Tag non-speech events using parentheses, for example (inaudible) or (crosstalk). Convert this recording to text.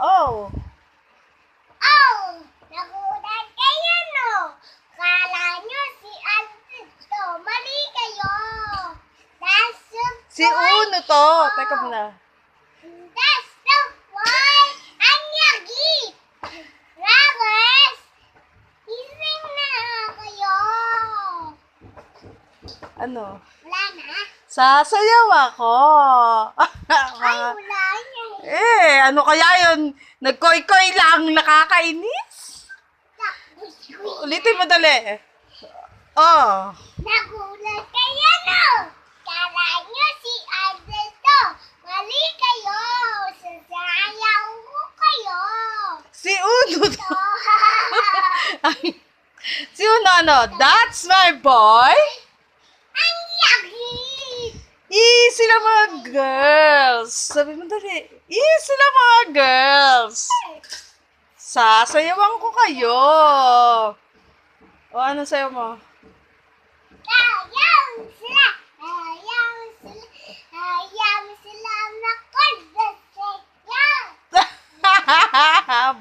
Oh. Oh! Nagulat kayo, no? Kala nyo si Alberto. Mali kayo. That's the Si Uno to. Teka muna. That's the point. Ang yagi. Ramos. Ising na kayo. Ano? Wala na? Sasayaw ako. (laughs) Ay, wala niya. Eh, ano kaya yun? Nagkoy-koy lang, nakakainis. Ulitin mo dali. Oh. Nagulat kayo, no? Kala nyo si Alberto. Mali kayo. Sasayaw ko kayo. Si Uno to. To. (laughs) Si Uno ano? That's my boy. sila mga girls. Sabi mo dali. Iyan sila mga girls. Sasayawan ko kayo. O ano sayo mo? Sayaw sila.